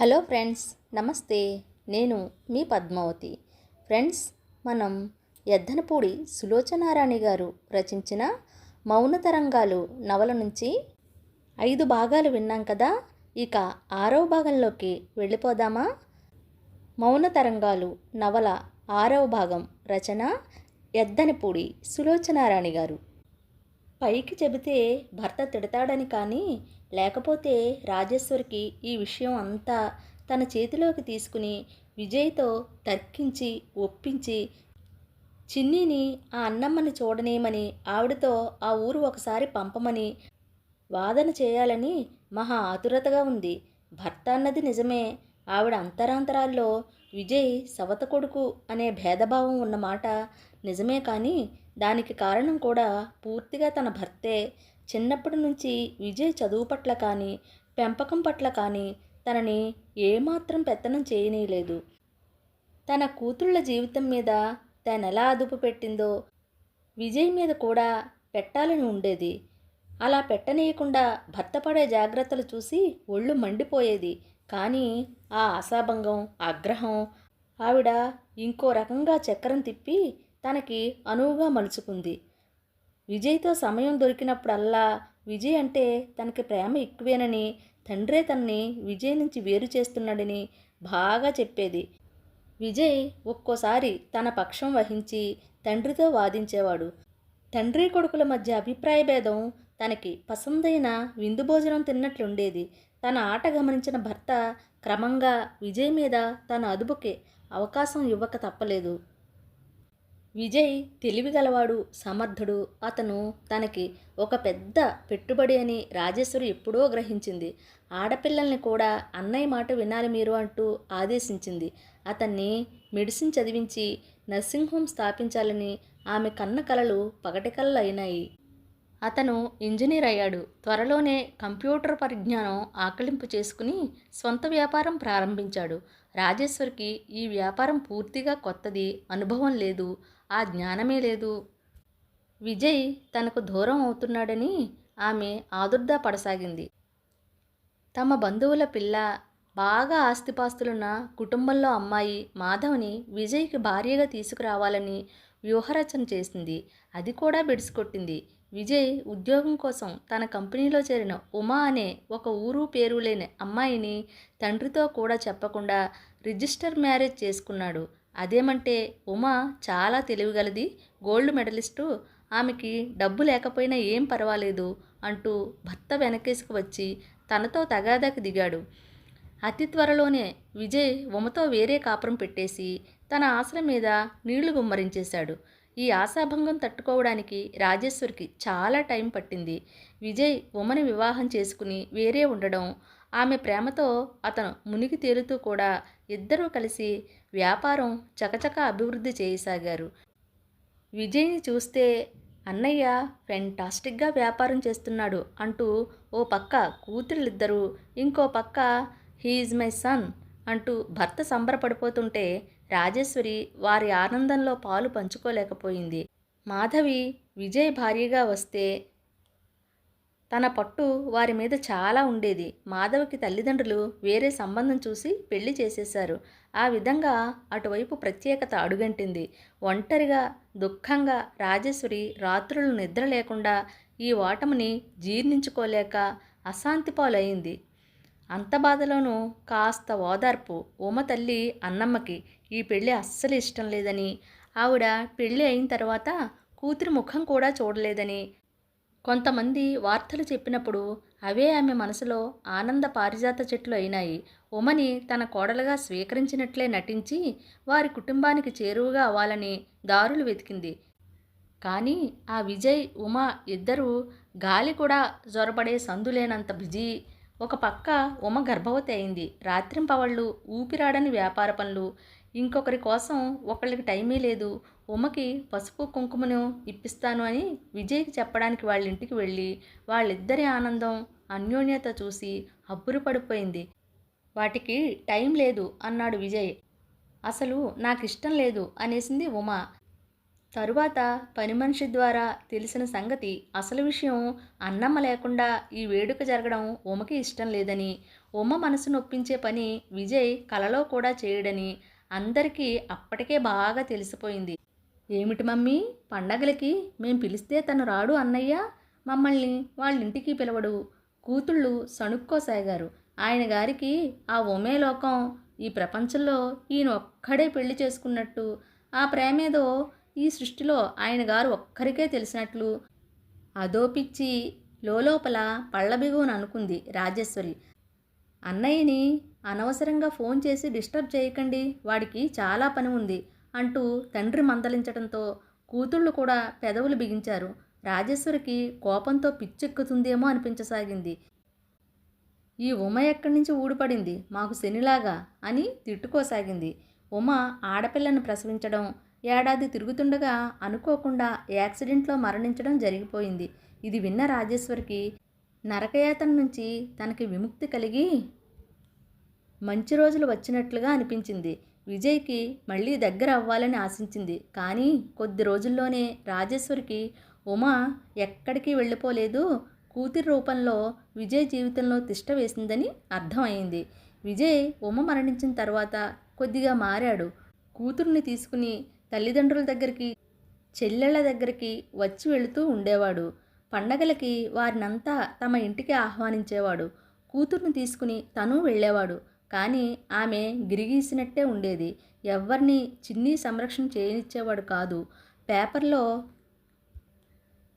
Hello friends నమస్తే. నేను మీ Padmavati. Friends మనం ఎద్దనపూడి సులోచనారాణి గారు రచించిన మౌన తరంగాలు నవల నుంచి ఐదు భాగాలు విన్నాం కదా? ఇక ఆరవ భాగంలోకి వెళ్ళిపోదామా? మౌన తరంగాలు నవల ఆరవ భాగం రచన ఎద్దనపూడి సులోచనారాణి గారు. పైకి చెబితే భర్త తిడతాడని కానీ లేకపోతే రాజేశ్వరికి ఈ విషయం అంతా తన చేతిలోకి తీసుకుని విజయ్తో తర్కించి ఒప్పించి చిన్నీని ఆ అన్నమ్మని చూడనేమని ఆవిడతో ఆ ఊరు ఒకసారి పంపమని వాదన చేయాలని మహా ఆతురతగా ఉంది. భర్త అన్నది నిజమే. ఆవిడ అంతరాంతరాల్లో విజయ్ సవత కొడుకు అనే భేదభావం ఉన్నమాట. నిజమే కానీ దానికి కారణం కూడా పూర్తిగా తన భర్తే. చిన్నప్పటి నుంచి విజయ్ చదువు పట్ల కానీ పెంపకం పట్ల కానీ తనని ఏమాత్రం పెత్తనం చేయనీయలేదు. తన కూతుళ్ళ జీవితం మీద తనెలా అదుపు పెట్టిందో విజయ్ మీద కూడా పెట్టాలని ఉండేది. అలా పెట్టనీయకుండా భర్త పడే జాగ్రత్తలు చూసి ఒళ్ళు మండిపోయేది. కానీ ఆ ఆశాభంగం ఆగ్రహం ఆవిడ ఇంకో రకంగా చక్రం తిప్పి తనకి అనువుగా మలుచుకుంది. విజయ్తో సమయం దొరికినప్పుడల్లా విజయ్ అంటే తనకి ప్రేమ ఎక్కువేనని తండ్రే తనని విజయ్ నుంచి వేరు చేస్తున్నాడని బాగా చెప్పేది. విజయ్ ఒక్కోసారి తన పక్షం వహించి తండ్రితో వాదించేవాడు. తండ్రి కొడుకుల మధ్య అభిప్రాయ భేదం తనకి పసందైన విందు భోజనం తిన్నట్లుండేది. తన ఆట గమనించిన భర్త క్రమంగా విజయ్ మీద తన అదుపుకే అవకాశం ఇవ్వక తప్పలేదు. విజయ్ తెలివిగలవాడు సమర్థుడు. అతను తనకి ఒక పెద్ద పెట్టుబడి అని రాజేశ్వరి ఎప్పుడో గ్రహించింది. ఆడపిల్లల్ని కూడా అన్నయ్య మాట వినాలి మీరు అంటూ ఆదేశించింది. అతన్ని మెడిసిన్ చదివించి నర్సింగ్ హోమ్ స్థాపించాలని ఆమె కన్న కలలు పగటి కలలు అయినాయి. అతను ఇంజనీర్ అయ్యాడు. త్వరలోనే కంప్యూటర్ పరిజ్ఞానం ఆకలింపు చేసుకుని సొంత వ్యాపారం ప్రారంభించాడు. రాజేశ్వరికి ఈ వ్యాపారం పూర్తిగా కొత్తది అనుభవం లేదు. ఆ జ్ఞానమే లేదు. విజయ్ తనకు దూరం అవుతున్నాడని ఆమె ఆదుర్దా పడసాగింది. తమ బంధువుల పిల్ల బాగా ఆస్తిపాస్తులున్న కుటుంబంలో అమ్మాయి మాధవ్ని విజయ్కి భార్యగా తీసుకురావాలని వ్యూహరచన చేసింది. అది కూడా బెడిసికొట్టింది విజయ్ ఉద్యోగం కోసం తన కంపెనీలో చేరిన ఉమా అనే ఒక ఊరు పేరు లేని అమ్మాయిని తండ్రితో కూడా చెప్పకుండా రిజిస్టర్ మ్యారేజ్ చేసుకున్నాడు. అదేమంటే ఉమా చాలా తెలివిగలది గోల్డ్ మెడలిస్టు. ఆమెకి డబ్బు లేకపోయినా ఏం పర్వాలేదు అంటూ భర్త వెనకేసుకు వచ్చి తనతో తగాదాకి దిగాడు. అతి త్వరలోనే విజయ్ ఉమతో వేరే కాపురం పెట్టేసి తన ఆశల మీద నీళ్ళు గుమ్మరించేశాడు. ఈ ఆశాభంగం తట్టుకోవడానికి రాజేశ్వరికి చాలా టైం పట్టింది. విజయ్ ఉమని వివాహం చేసుకుని వేరే ఉండడం ఆమె ప్రేమతో అతను మునిగి తేలుతూ కూడా ఇద్దరూ కలిసి వ్యాపారం చకచక అభివృద్ధి చేయసాగారు. విజయ్ని చూస్తే అన్నయ్య ఫెంటాస్టిక్గా వ్యాపారం చేస్తున్నాడు అంటూ ఓ పక్క కూతురులిద్దరూ ఇంకో పక్క హీఈజ్ మై సన్ అంటూ భర్త సంబరపడిపోతుంటే రాజేశ్వరి వారి ఆనందంలో పాలు పంచుకోలేకపోయింది. మాధవి విజయ్ భార్యగా వస్తే తన పట్టు వారి మీద చాలా ఉండేది. మాధవకి తల్లిదండ్రులు వేరే సంబంధం చూసి పెళ్ళి చేసేశారు. ఆ విధంగా అటువైపు ప్రత్యేకత అడుగంటింది. ఒంటరిగా దుఃఖంగా రాజేశ్వరి రాత్రులు నిద్ర లేకుండా ఈ ఓటమిని జీర్ణించుకోలేక అశాంతి పాలయింది అంత బాధలోనూ కాస్త ఓదార్పు. ఉమ తల్లి అన్నమ్మకి ఈ పెళ్ళి అస్సలు ఇష్టం లేదని ఆవిడ పెళ్ళి అయిన తర్వాత కూతురి ముఖం కూడా చూడలేదని కొంతమంది వార్తలు చెప్పినప్పుడు అవే ఆమె మనసులో ఆనంద పారిజాత చెట్లు అయినాయి. ఉమని తన కోడలుగా స్వీకరించినట్లే నటించి వారి కుటుంబానికి చేరువుగా అవ్వాలని దారులు వెతికింది. కానీ ఆ విజయ్ ఉమ ఇద్దరూ గాలి కూడా జొరబడే సందులేనంత బిజీ. ఒక పక్క ఉమ గర్భవతి అయింది. రాత్రింపవళ్ళు ఊపిరాడని వ్యాపార పనులు ఇంకొకరి కోసం ఒకళ్ళకి టైమే లేదు. ఉమకి పసుపు కుంకుమను ఇప్పిస్తాను అని విజయ్కి చెప్పడానికి వాళ్ళ ఇంటికి వెళ్ళి వాళ్ళిద్దరి ఆనందం అన్యోన్యత చూసి అబ్బురు పడిపోయింది. వాటికి టైం లేదు అన్నాడు విజయ్. అసలు నాకు ఇష్టం లేదు అనేసింది ఉమ. తరువాత పని మనిషి ద్వారా తెలిసిన సంగతి అసలు విషయం అన్నమ్మ లేకుండా ఈ వేడుక జరగడం ఉమకి ఇష్టం లేదని ఉమ మనసు నొప్పించే పని విజయ్ కలలో కూడా చేయడని అందరికీ అప్పటికే బాగా తెలిసిపోయింది. ఏమిటి మమ్మీ? పండగలకి మేం పిలిస్తే తను రాడు అన్నయ్య? మమ్మల్ని వాళ్ళ ఇంటికి పిలవడు. కూతుళ్ళు సణుక్కోసాగారు. ఆయన గారికి ఆ ఉమే లోకం ఈ ప్రపంచంలో ఈయన ఒక్కడే పెళ్ళి చేసుకున్నట్టు. ఆ ప్రేమేదో ఈ సృష్టిలో ఆయన గారు ఒక్కరికే తెలిసినట్లు. అదో పిచ్చి లోపల పళ్ళబిగువను అనుకుంది రాజేశ్వరి. అన్నయ్యని అనవసరంగా ఫోన్ చేసి డిస్టర్బ్ చేయకండి వాడికి చాలా పని ఉంది అంటూ తండ్రి మందలించడంతో కూతుళ్ళు కూడా పెదవులు బిగించారు. రాజేశ్వరికి కోపంతో పిచ్చెక్కుతుందేమో అనిపించసాగింది. ఈ ఉమ ఎక్కడి నుంచి ఊడిపడింది? మాకు శనిలాగా అని తిట్టుకోసాగింది. ఉమ ఆడపిల్లను ప్రసవించడం ఏడాది తిరుగుతుండగా అనుకోకుండా యాక్సిడెంట్లో మరణించడం జరిగిపోయింది. ఇది విన్న రాజేశ్వరికి నరకయాతన నుంచి తనకి విముక్తి కలిగి మంచి రోజులు వచ్చినట్లుగా అనిపించింది. విజయ్కి మళ్ళీ దగ్గర అవ్వాలని ఆశించింది. కానీ కొద్ది రోజుల్లోనే రాజేశ్వరికి ఉమా ఎక్కడికి వెళ్ళిపోలేదు. కూతురి రూపంలో విజయ్ జీవితంలో తిష్ట వేసిందని అర్థమైంది విజయ్ ఉమ మరణించిన తర్వాత కొద్దిగా మారాడు. కూతుర్ని తీసుకుని తల్లిదండ్రుల దగ్గరికి చెల్లెళ్ళ దగ్గరికి వచ్చి వెళుతూ ఉండేవాడు. పండగలకి వారినంతా తమ ఇంటికి ఆహ్వానించేవాడు. కూతుర్ని తీసుకుని తను వెళ్ళేవాడు. కానీ ఆమె గిరిగీసినట్టే ఉండేది. ఎవరిని చిన్ని సంరక్షణ చేయనిచ్చేవాడు కాదు. పేపర్లో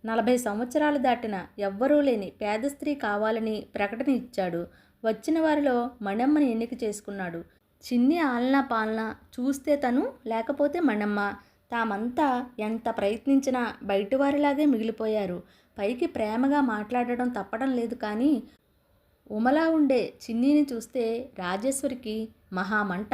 నలభై సంవత్సరాలు దాటిన ఎవ్వరూ లేని పేద స్త్రీ కావాలని ప్రకటన ఇచ్చాడు. వచ్చిన వారిలో మణమ్మని ఎన్నిక చేసుకున్నాడు. చిన్ని ఆలన పాలన చూస్తే తను లేకపోతే మణమ్మ. తామంతా ఎంత ప్రయత్నించినా బయటివారిలాగే మిగిలిపోయారు. పైకి ప్రేమగా మాట్లాడడం తప్పడం లేదు కానీ ఉమలా ఉండే చిన్నీని చూస్తే రాజేశ్వరికి మహామంట.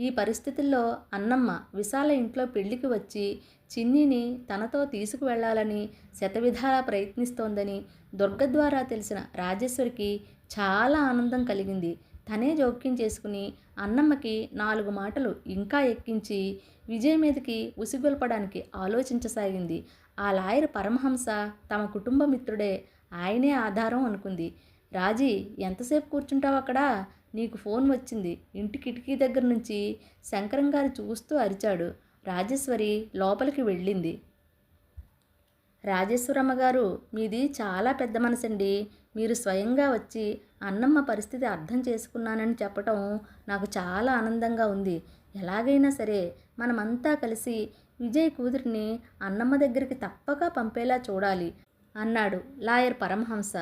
ఈ పరిస్థితుల్లో అన్నమ్మ విశాల ఇంట్లో పెళ్ళికి వచ్చి చిన్నీని తనతో తీసుకువెళ్ళాలని శతవిధాలా ప్రయత్నిస్తోందని దుర్గ ద్వారా తెలిసిన రాజేశ్వరికి చాలా ఆనందం కలిగింది. తనే జోక్యం చేసుకుని అన్నమ్మకి నాలుగు మాటలు ఇంకా ఎక్కించి విజయ్ మీదకి ఉసిగొల్పడానికి ఆలోచించసాగింది. ఆ లాయర్ పరమహంస తమ కుటుంబ మిత్రుడే. ఆయనే ఆధారం అనుకుంది. రాజీ ఎంతసేపు కూర్చుంటావు అక్కడ? నీకు ఫోన్ వచ్చింది. ఇంటి కిటికీ దగ్గర నుంచి శంకరం గారు చూస్తూ అరిచాడు. రాజేశ్వరి లోపలికి వెళ్ళింది. రాజేశ్వరమ్మ గారు మీది చాలా పెద్ద మనసండి. మీరు స్వయంగా వచ్చి అన్నమ్మ పరిస్థితి అర్థం చేసుకున్నానని చెప్పటం నాకు చాలా ఆనందంగా ఉంది. ఎలాగైనా సరే మనమంతా కలిసి విజయ్ కూతురిని అన్నమ్మ దగ్గరికి తప్పక పంపేలా చూడాలి అన్నాడు లాయర్ పరమహంస.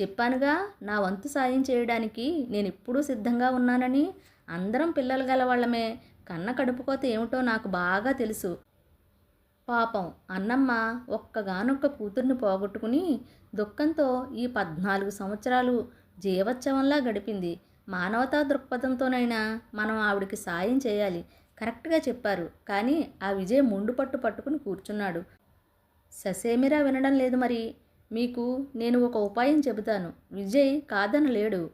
చెప్పానుగా నా వంతు సాయం చేయడానికి నేను ఎప్పుడూ సిద్ధంగా ఉన్నానని అందరం పిల్లలు గలవాళ్ళమే. కన్న కడుపుకోత ఏమిటో నాకు బాగా తెలుసు. పాపం అన్నమ్మ ఒక్కగానొక్క కూతుర్ని పోగొట్టుకుని దుఃఖంతో ఈ పద్నాలుగు సంవత్సరాలు జీవోత్సవంలా గడిపింది. మానవతా దృక్పథంతోనైనా మనం ఆవిడికి సాయం చేయాలి. కరెక్ట్గా చెప్పారు. కానీ ఆ విజయ్ ముండు పట్టు పట్టుకుని కూర్చున్నాడు. ససేమిరా వినడం లేదు మరి. మీకు నేను ఒక ఉపాయం చెబుతాను. విజయ్ కాదనలేడు.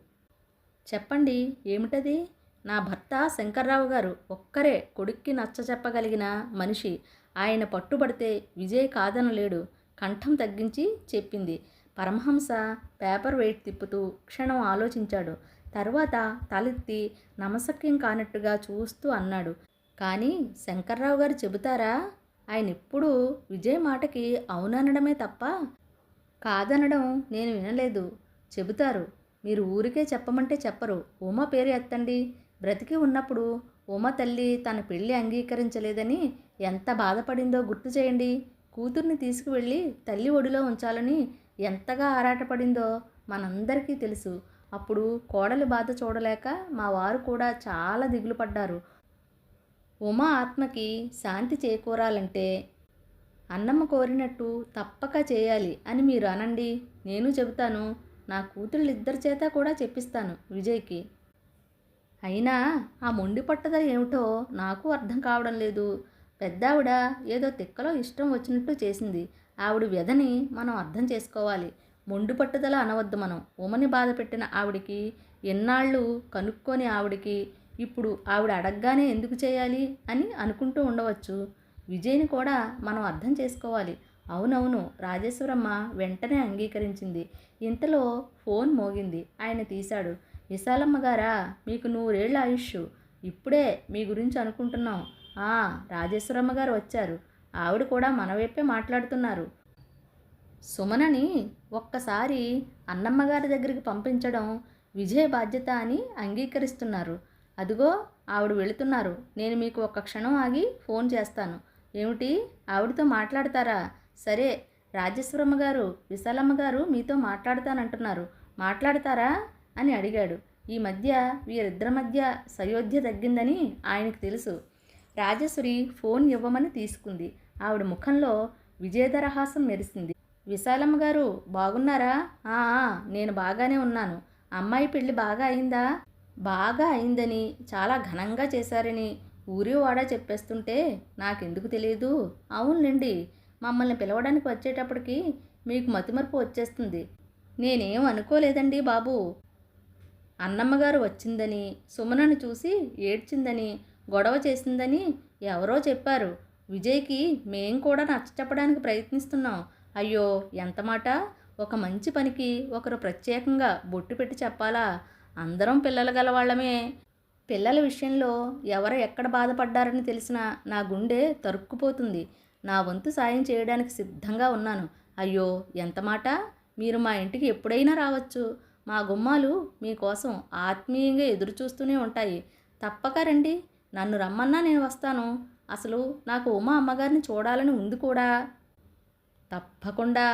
చెప్పండి. ఏమిటది? నా భర్త శంకర్రావు గారు ఒక్కరే కొడుక్కి నచ్చ చెప్పగలిగిన మనిషి. ఆయన పట్టుబడితే విజయ్ కాదనలేడు. కంఠం తగ్గించి చెప్పింది. పరమహంస పేపర్ వెయిట్ తిప్పుతూ క్షణం ఆలోచించాడు. తర్వాత తలెత్తి నమసక్యం కానట్టుగా చూస్తూ అన్నాడు. కానీ శంకర్రావు గారు చెబుతారా? ఆయన ఎప్పుడూ విజయ్ మాటకి అవుననడమే తప్ప? కాదనడం నేను వినలేదు. చెబుతారు. మీరు ఊరికే చెప్పమంటే చెప్పరు. ఉమ పేరు ఎత్తండి. బ్రతికి ఉన్నప్పుడు ఉమ తల్లి తన పెళ్ళి అంగీకరించలేదని ఎంత బాధపడిందో గుర్తు చేయండి. కూతుర్ని తీసుకువెళ్ళి తల్లి ఒడిలో ఉంచాలని ఎంతగా ఆరాటపడిందో మనందరికీ తెలుసు. అప్పుడు కోడలి బాధ చూడలేక మా వారు కూడా చాలా దిగులు పడ్డారు. ఉమా ఆత్మకి శాంతి చేకూరాలంటే అన్నమ్మ కోరినట్టు తప్పక చేయాలి అని మీరు అనండి. నేను చెబుతాను. నా కూతుళ్ళు ఇద్దరి చేత కూడా చెప్పిస్తాను విజయ్కి. అయినా ఆ మొండి పట్టదల ఏమిటో నాకు అర్థం కావడం లేదు. పెద్దావిడ ఏదో తిక్కలో ఇష్టం వచ్చినట్టు చేసింది. ఆవిడ వ్యధని మనం అర్థం చేసుకోవాలి. మొండు పట్టుదల అనవద్దు మనం. ఉమని బాధ పెట్టిన ఆవిడికి ఎన్నాళ్ళు కనుక్కొని ఆవిడికి ఇప్పుడు ఆవిడ అడగగానే ఎందుకు చేయాలి అని అనుకుంటూ ఉండవచ్చు. విజయ్ని కూడా మనం అర్థం చేసుకోవాలి. అవునవును రాజేశ్వరమ్మ వెంటనే అంగీకరించింది. ఇంతలో ఫోన్ మోగింది. ఆయన తీశాడు. విశాలమ్మ గారా మీకు నూరేళ్ళ ఆయుష్ ఇప్పుడే మీ గురించి అనుకుంటున్నాం. రాజేశ్వరమ్మ గారు వచ్చారు. ఆవిడ కూడా మన వైపే మాట్లాడుతున్నారు. సుమనని ఒక్కసారి అన్నమ్మ గారి దగ్గరికి పంపించడం విజయ బాధ్యత అని అంగీకరిస్తున్నారు. అదిగో ఆవిడ వెళుతున్నారు. నేను మీకు ఒక్క క్షణం ఆగి ఫోన్ చేస్తాను. ఏమిటి? ఆవిడతో మాట్లాడతారా? సరే రాజేశ్వరమ్మ గారు విశాలమ్మ గారు మీతో మాట్లాడతానంటున్నారు. మాట్లాడతారా? అని అడిగాడు. ఈ మధ్య వీరిద్దరి మధ్య సయోధ్య తగ్గిందని ఆయనకు తెలుసు. రాజేశ్వరి ఫోన్ ఇవ్వమని తీసుకుంది. ఆవిడ ముఖంలో విజయదరహాసం మెరిసింది. విశాలమ్మ గారు బాగున్నారా? "ఆ, నేను బాగానే ఉన్నాను. అమ్మాయి పెళ్ళి బాగా అయిందా? బాగా అయిందని చాలా ఘనంగా చేశారని ఊరి వాడా చెప్పేస్తుంటే నాకెందుకు తెలియదు అవునులేండి మమ్మల్ని పిలవడానికి వచ్చేటప్పటికి మీకు మతిమరుపు వచ్చేస్తుంది. నేనేం అనుకోలేదండి బాబు. అన్నమ్మగారు వచ్చిందని సుమనను చూసి ఏడ్చిందని గొడవ చేసిందని ఎవరో చెప్పారు. విజయ్కి మేం కూడా నచ్చ చెప్పడానికి ప్రయత్నిస్తున్నాం. అయ్యో ఎంత మాట? ఒక మంచి పనికి ఒకరు ప్రత్యేకంగా బొట్టు పెట్టి చెప్పాలా? అందరం పిల్లలు గలవాళ్ళమే. పిల్లల విషయంలో ఎవరు ఎక్కడ బాధపడ్డారని తెలిసినా నా గుండె తరుక్కుపోతుంది. నా వంతు సాయం చేయడానికి సిద్ధంగా ఉన్నాను. అయ్యో ఎంత మాట? మీరు మా ఇంటికి ఎప్పుడైనా రావచ్చు. మా గుమ్మాలు మీకోసం ఆత్మీయంగా ఎదురు చూస్తూనే ఉంటాయి. తప్పక రండి. నన్ను రమ్మన్నా నేను వస్తాను. అసలు నాకు ఉమా అమ్మగారిని చూడాలని ఉంది కూడా. తప్పకుండా.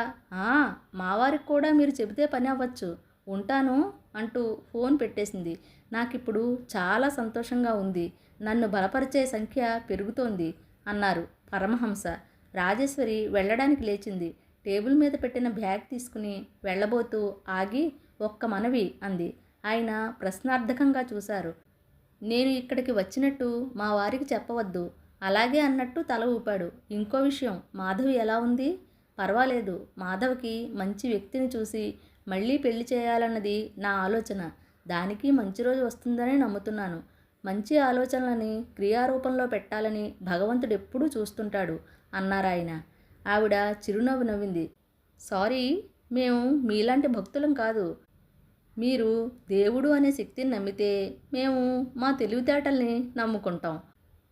మావారికి కూడా మీరు చెబితే పని అవ్వచ్చు. ఉంటాను అంటూ ఫోన్ పెట్టేసింది. నాకిప్పుడు చాలా సంతోషంగా ఉంది. నన్ను బలపరిచే సంఖ్య పెరుగుతోంది అన్నారు పరమహంస. రాజేశ్వరి వెళ్ళడానికి లేచింది. టేబుల్ మీద పెట్టిన బ్యాగ్ తీసుకుని వెళ్ళబోతూ ఆగి ఒక్క మనవి అంది. ఆయన ప్రశ్నార్థకంగా చూశారు. నేను ఇక్కడికి వచ్చినట్టు మా వారికి చెప్పవద్దు. అలాగే అన్నట్టు తల ఊపాడు. ఇంకో విషయం మాధవి ఎలా ఉంది? పర్వాలేదు. మాధవ్కి మంచి వ్యక్తిని చూసి మళ్ళీ పెళ్ళి చేయాలన్నది నా ఆలోచన. దానికి మంచి రోజు వస్తుందని నమ్ముతున్నాను. మంచి ఆలోచనలని క్రియారూపంలో పెట్టాలని భగవంతుడు ఎప్పుడూ చూస్తుంటాడు అన్నారాయన. ఆవిడ చిరునవ్వు నవ్వింది. సారీ మేము మీలాంటి భక్తులం కాదు. మీరు దేవుడు అనే శక్తిని నమ్మితే మేము మా తెలివితేటల్ని నమ్ముకుంటాం.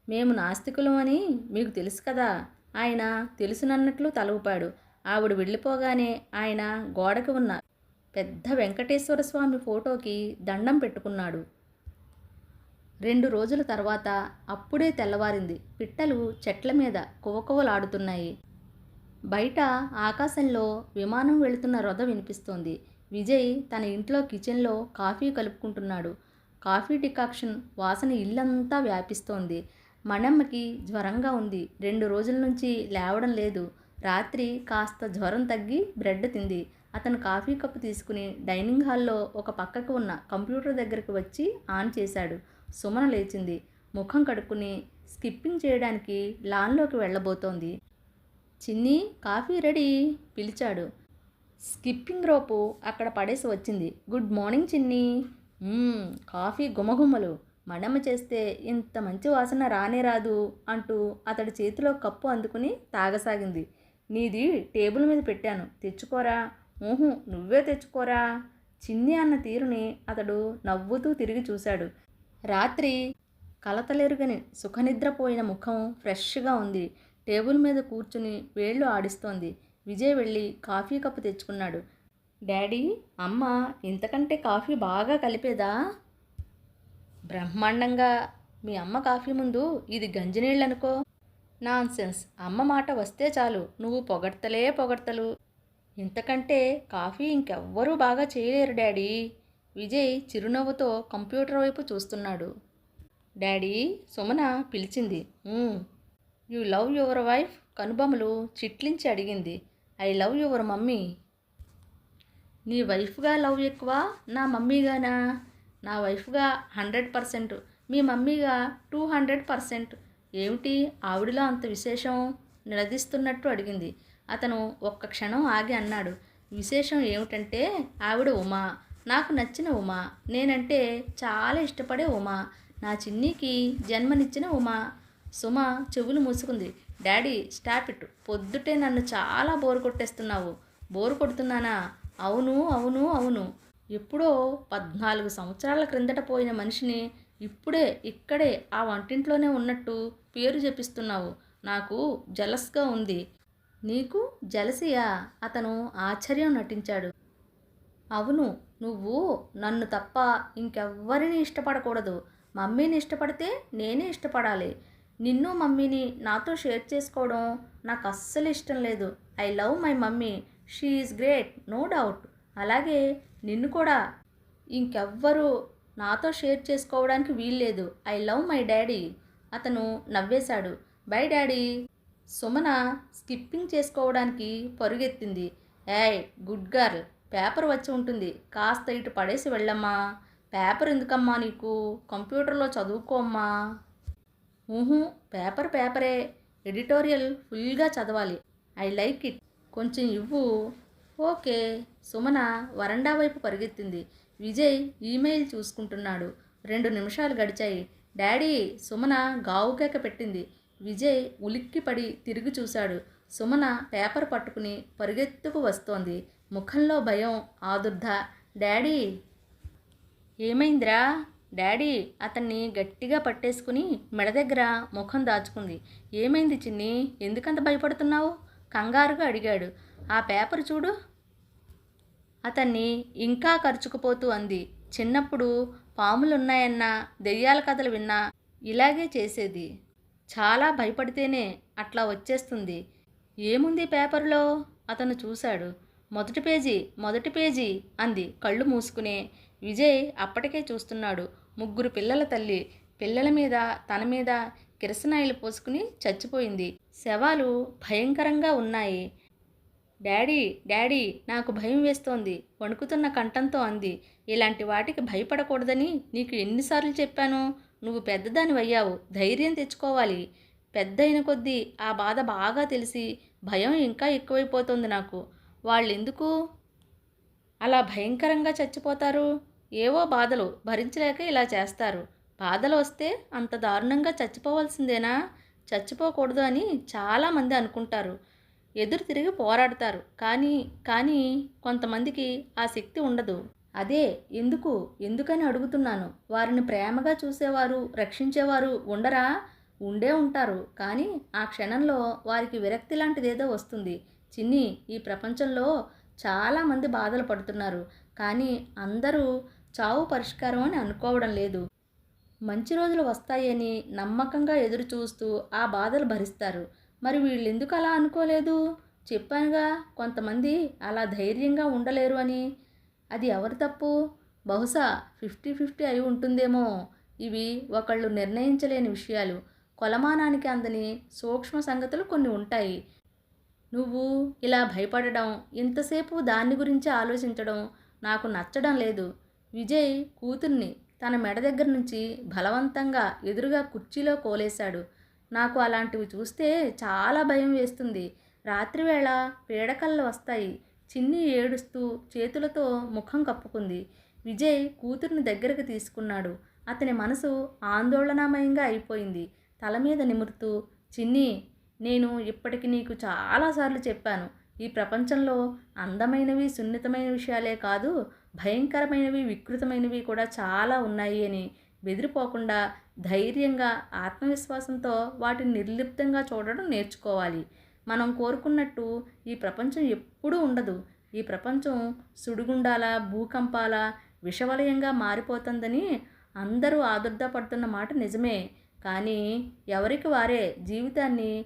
మేము నాస్తికులం అని మీకు తెలుసు కదా. ఆయన తెలుసునన్నట్లు తలవుపాడు. ఆవిడ వెళ్ళిపోగానే ఆయన గోడకి ఉన్న పెద్ద వెంకటేశ్వర స్వామి ఫోటోకి దండం పెట్టుకున్నాడు. రెండు రోజుల తర్వాత అప్పుడే తెల్లవారింది. పిట్టలు చెట్ల మీద కువకువలాడుతున్నాయి. బయట ఆకాశంలో విమానం వెళుతున్న రొద వినిపిస్తోంది. విజయ్ తన ఇంట్లో కిచెన్లో కాఫీ కలుపుకుంటున్నాడు. కాఫీ డికాక్షన్ వాసన ఇల్లంతా వ్యాపిస్తోంది. మణమ్మకి జ్వరంగా ఉంది. రెండు రోజుల నుంచి లేవడం లేదు. రాత్రి కాస్త జ్వరం తగ్గి బ్రెడ్ తింది. అతను కాఫీ కప్పు తీసుకుని డైనింగ్ హాల్లో ఒక పక్కకు ఉన్న కంప్యూటర్ దగ్గరికి వచ్చి ఆన్ చేశాడు. సుమన లేచింది. ముఖం కడుక్కుని స్కిప్పింగ్ చేయడానికి లాన్లోకి వెళ్ళబోతోంది. Chinni coffee ready? పిలిచాడు. స్కిప్పింగ్ రోపు అక్కడ పడేసి వచ్చింది. Good morning Chinni. కాఫీ గుమగుమలు. మడమ చేస్తే ఇంత మంచి వాసన రానే రాదు అంటూ అతడి చేతిలో కప్పు అందుకుని తాగసాగింది. నీది టేబుల్ మీద పెట్టాను. తెచ్చుకోరా. ఊహు నువ్వే తెచ్చుకోరా. చిన్ని అన్న తీరుని అతడు నవ్వుతూ తిరిగి చూశాడు. రాత్రి కలతలేరుగని సుఖనిద్రపోయిన ముఖం ఫ్రెష్గా ఉంది. టేబుల్ మీద కూర్చుని వేళ్ళు ఆడిస్తోంది. విజయ్ వెళ్ళి కాఫీ కప్పు తెచ్చుకున్నాడు. డాడీ అమ్మ ఇంతకంటే కాఫీ బాగా కలిపేదా? బ్రహ్మాండంగా. మీ అమ్మ కాఫీ ముందు ఇది గంజినీళ్ళు అనుకో నాన్సెన్స్. అమ్మ మాట వస్తే చాలు. నువ్వు పొగడ్తలే పొగడ్తలు. ఇంతకంటే కాఫీ ఇంకెవ్వరూ బాగా చేయలేరు డాడీ. విజయ్ చిరునవ్వుతో కంప్యూటర్ వైపు చూస్తున్నాడు. డాడీ సుమన పిలిచింది. You love your wife? కనుబొమ్మలు చిట్లించి అడిగింది. I love your mummy. నీ వైఫ్గా లవ్ ఎక్కువ నా మమ్మీగానా? నా వైఫ్గా హండ్రెడ్ పర్సెంట్ మీ మమ్మీగా టూ హండ్రెడ్ పర్సెంట్. ఏమిటి ఆవిడలో అంత విశేషం? నిలదీస్తున్నట్టు అడిగింది. అతను ఒక్క క్షణం ఆగి అన్నాడు. విశేషం ఏమిటంటే ఆవిడ ఉమా. నాకు నచ్చిన ఉమా. నేనంటే చాలా ఇష్టపడే ఉమా. నా చిన్నికి జన్మనిచ్చిన ఉమా. సుమ చెవులు మూసుకుంది. Daddy stop it. పొద్దుటే నన్ను చాలా బోరు కొట్టేస్తున్నావు. బోరు కొడుతున్నానా? అవును అవును అవును. ఎప్పుడో పద్నాలుగు సంవత్సరాల క్రిందట పోయిన మనిషిని ఇప్పుడే ఇక్కడే ఆ వంటింట్లోనే ఉన్నట్టు పేరు చెప్పిస్తున్నావు. నాకు జలస్గా ఉంది. నీకు జలసియా? అతను ఆశ్చర్యం నటించాడు. అవును నువ్వు నన్ను తప్ప ఇంకెవ్వరిని ఇష్టపడకూడదు. మమ్మీని ఇష్టపడితే నేనే ఇష్టపడాలి. నిన్ను మమ్మీని నాతో షేర్ చేసుకోవడం నాకు అస్సలు ఇష్టం లేదు. I love my mummy. She is great. No doubt. అలాగే నిన్ను కూడా. ఇంకెవ్వరు నాతో షేర్ చేసుకోవడానికి వీల్లేదు. I love my daddy. అతను నవ్వేశాడు. Bye daddy. సుమన స్కిప్పింగ్ చేసుకోవడానికి పరుగెత్తింది. ఏయ్ గుడ్ గర్ల్. పేపర్ వచ్చి ఉంటుంది. కాస్త ఇటు పడేసి వెళ్ళమ్మా. పేపర్ ఎందుకమ్మా నీకు? కంప్యూటర్లో చదువుకోమ్మా ఊహు పేపర్ పేపరే. ఎడిటోరియల్ ఫుల్గా చదవాలి. I like it. కొంచెం ఇవ్వు. ఓకే. సుమన వరండా వైపు పరిగెత్తింది. విజయ్ ఈమెయిల్ చూసుకుంటున్నాడు. రెండు నిమిషాలు గడిచాయి. డాడీ సుమన గావుకేక పెట్టింది. విజయ్ ఉలిక్కిపడి తిరిగి చూశాడు. సుమన పేపర్ పట్టుకుని పరిగెత్తుకు వస్తోంది. ముఖంలో భయం ఆదుర్ధ. డాడీ ఏమైందిరా? డాడీ అతన్ని గట్టిగా పట్టేసుకుని మెడ దగ్గర ముఖం దాచుకుంది. ఏమైంది చిన్ని? ఎందుకంత భయపడుతున్నావు? కంగారుగా అడిగాడు. ఆ పేపర్ చూడు. అతన్ని ఇంకా ఖర్చుకుపోతూ అంది. చిన్నప్పుడు పాములున్నాయన్నా దెయ్యాల కథలు విన్నా ఇలాగే చేసేది. చాలా భయపడితేనే అట్లా వచ్చేస్తుంది. ఏముంది పేపర్లో? అతను చూశాడు. మొదటి పేజీ మొదటి పేజీ అంది కళ్ళు మూసుకునే. విజయ్ అప్పటికే చూస్తున్నాడు. ముగ్గురు పిల్లల తల్లి పిల్లల మీద తన మీద కిరసనాయిలు పోసుకుని చచ్చిపోయింది. శవాలు భయంకరంగా ఉన్నాయి. డాడీ డాడీ నాకు భయం వేస్తోంది. వణుకుతున్న కంఠంతో అంది. ఇలాంటి వాటికి భయపడకూడదని నీకు ఎన్నిసార్లు చెప్పాను. నువ్వు పెద్దదాని అయ్యావు. ధైర్యం తెచ్చుకోవాలి. పెద్దయిన కొద్దీ ఆ బాధ బాగా తెలిసి భయం ఇంకా ఎక్కువైపోతుంది నాకు. వాళ్ళెందుకు? అలా భయంకరంగా చచ్చిపోతారు? ఏవో బాధలు భరించలేక ఇలా చేస్తారు. బాధలు వస్తే అంత దారుణంగా చచ్చిపోవాల్సిందేనా? చచ్చిపోకూడదు అని చాలామంది అనుకుంటారు. ఎదురు తిరిగి పోరాడతారు. కానీ కానీ కొంతమందికి ఆ శక్తి ఉండదు. అదే ఎందుకు? ఎందుకని అడుగుతున్నాను. వారిని ప్రేమగా చూసేవారు రక్షించేవారు ఉండరా? ఉండే ఉంటారు. కానీ ఆ క్షణంలో వారికి విరక్తి లాంటిదేదో వస్తుంది. చిన్ని ఈ ప్రపంచంలో చాలామంది బాధలు పడుతున్నారు. కానీ అందరూ చావు పరిష్కారం అని అనుకోవడం లేదు. మంచి రోజులు వస్తాయని నమ్మకంగా ఎదురు చూస్తూ ఆ బాధలు భరిస్తారు. మరి వీళ్ళు ఎందుకు అలా అనుకోలేదు? చెప్పానుగా కొంతమంది అలా ధైర్యంగా ఉండలేరు అని. అది ఎవరి తప్పు? బహుశా ఫిఫ్టీ ఫిఫ్టీ అయి ఉంటుందేమో. ఇవి ఒకళ్ళు నిర్ణయించలేని విషయాలు. కొలమానానికి అందని సూక్ష్మ సంగతులు కొన్ని ఉంటాయి. నువ్వు ఇలా భయపడడం ఇంతసేపు దాని గురించి ఆలోచించడం నాకు నచ్చడం లేదు. విజయ్ కూతుర్ని తన మెడ దగ్గర నుంచి బలవంతంగా ఎదురుగా కుర్చీలో కోలేశాడు. నాకు అలాంటివి చూస్తే చాలా భయం వేస్తుంది. రాత్రివేళ పీడకళ్ళు వస్తాయి. చిన్ని ఏడుస్తూ చేతులతో ముఖం కప్పుకుంది. విజయ్ కూతుర్ని దగ్గరకు తీసుకున్నాడు. అతని మనసు ఆందోళనమయంగా అయిపోయింది. తల మీద నిమురుతూ చిన్ని నేను ఇప్పటికి నీకు చాలాసార్లు చెప్పాను. ఈ ప్రపంచంలో అందమైనవి సున్నితమైన విషయాలే కాదు భయంకరమైనవి వికృతమైనవి కూడా చాలా ఉన్నాయి అని బెదిరిపోకుండా ధైర్యంగా ఆత్మవిశ్వాసంతో వాటిని నిర్లిప్తంగా చూడడం నేర్చుకోవాలి. మనం కోరుకున్నట్టు ఈ ప్రపంచం ఎప్పుడూ ఉండదు. ఈ ప్రపంచం సుడిగుండాల భూకంపాల విషవలయంగా మారిపోతుందని అందరూ ఆదుర్దపడుతున్న మాట నిజమే. కానీ ఎవరికి వారే జీవితాన్ని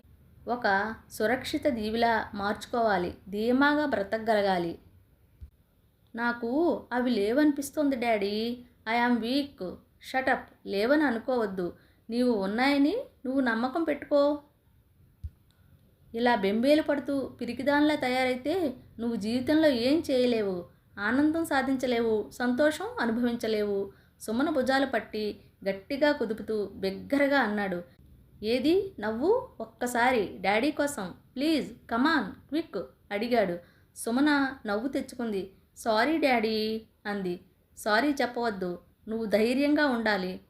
ఒక సురక్షిత దీవిలా మార్చుకోవాలి ధీమాగా బ్రతకగలగాలి. నాకు అవి లేవనిపిస్తోంది daddy. I am weak. Shut up లేవని అనుకోవద్దు. నీవు ఉన్నాయని నువ్వు నమ్మకం పెట్టుకో. ఇలా బెంబేలు పడుతూ పిరికిదానిలా తయారైతే నువ్వు జీవితంలో ఏం చేయలేవు. ఆనందం సాధించలేవు. సంతోషం అనుభవించలేవు. సుమన భుజాలు పట్టి గట్టిగా కుదుపుతూ బిగ్గరగా అన్నాడు. ఏది? నవ్వు? ఒక్కసారి. డాడీ కోసం. ప్లీజ్ కమాన్ క్విక్ అడిగాడు. సుమన నవ్వు తెచ్చుకుంది. సారీ డాడీ అంది. సారీ చెప్పవద్దు నువ్వు ధైర్యంగా ఉండాలి.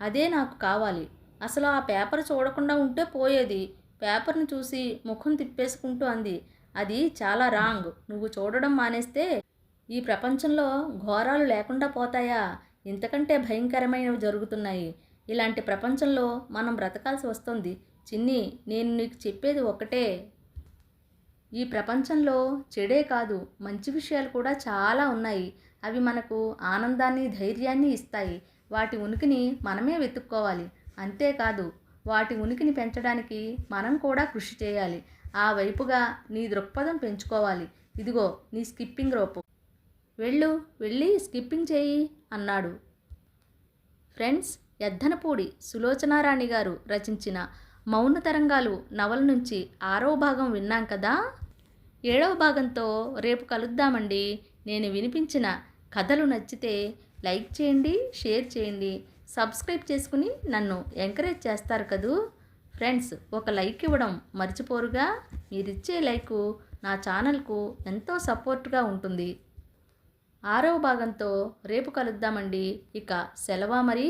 అదే నాకు కావాలి. అసలు ఆ పేపర్ చూడకుండా ఉంటే పోయేది. పేపర్ను చూసి ముఖం తిప్పేసుకుంటూ అంది. అది చాలా రాంగ్. నువ్వు చూడడం మానేస్తే ఈ ప్రపంచంలో ఘోరాలు లేకుండా పోతాయా? ఇంతకంటే భయంకరమైనవి జరుగుతున్నాయి. ఇలాంటి ప్రపంచంలో మనం బ్రతకాల్సి వస్తుంది. చిన్ని నేను నీకు చెప్పేది ఒకటే ఈ ప్రపంచంలో చెడే కాదు మంచి విషయాలు కూడా చాలా ఉన్నాయి. అవి మనకు ఆనందాన్ని ధైర్యాన్ని ఇస్తాయి. వాటి ఉనికిని మనమే వెతుక్కోవాలి. అంతేకాదు వాటి ఉనికిని పెంచడానికి మనం కూడా కృషి చేయాలి. ఆ వైపుగా నీ దృక్పథం పెంచుకోవాలి. ఇదిగో నీ స్కిప్పింగ్ రోపు. వెళ్ళు వెళ్ళి స్కిప్పింగ్ చేయి అన్నాడు. ఫ్రెండ్స్ ఎద్దనపూడి సులోచనారాణి గారు రచించిన మౌన తరంగాలు నవల నుంచి ఆరో భాగం విన్నాం కదా? ఏడవ భాగంతో రేపు కలుద్దామండి. నేను వినిపించిన కథలు నచ్చితే లైక్ చేయండి షేర్ చేయండి. సబ్స్క్రైబ్ చేసుకుని నన్ను ఎంకరేజ్ చేస్తారు కదూ? ఫ్రెండ్స్ ఒక లైక్ ఇవ్వడం మర్చిపోరుగా. మీరిచ్చే లైకు నా ఛానల్కు ఎంతో సపోర్ట్గా ఉంటుంది. ఆరవ భాగంతో రేపు కలుద్దామండి. ఇక సెలవా మరి?